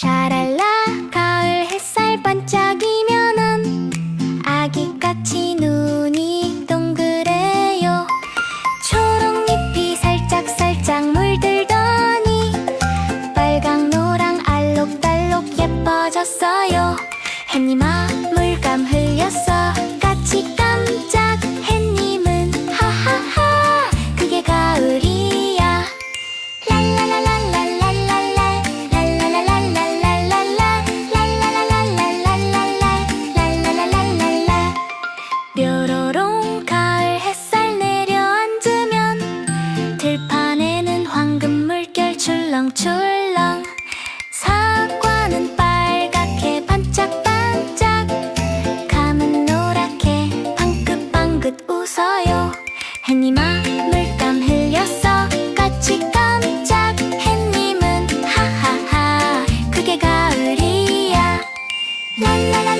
샤랄라 가을 햇살 반짝이면 은 아기같이 눈이 동그래요. 초록잎이 살짝살짝 물들더니 빨강 노랑 알록달록 예뻐졌어요. 햇님아 물감 흘 출렁출렁. 사과는 빨갛게 반짝반짝. 감은 노랗게 방긋방긋 웃어요. 햇님아 물감 흘렸어 같이 깜짝. 햇님은 하하하 그게 가을이야. 랄랄라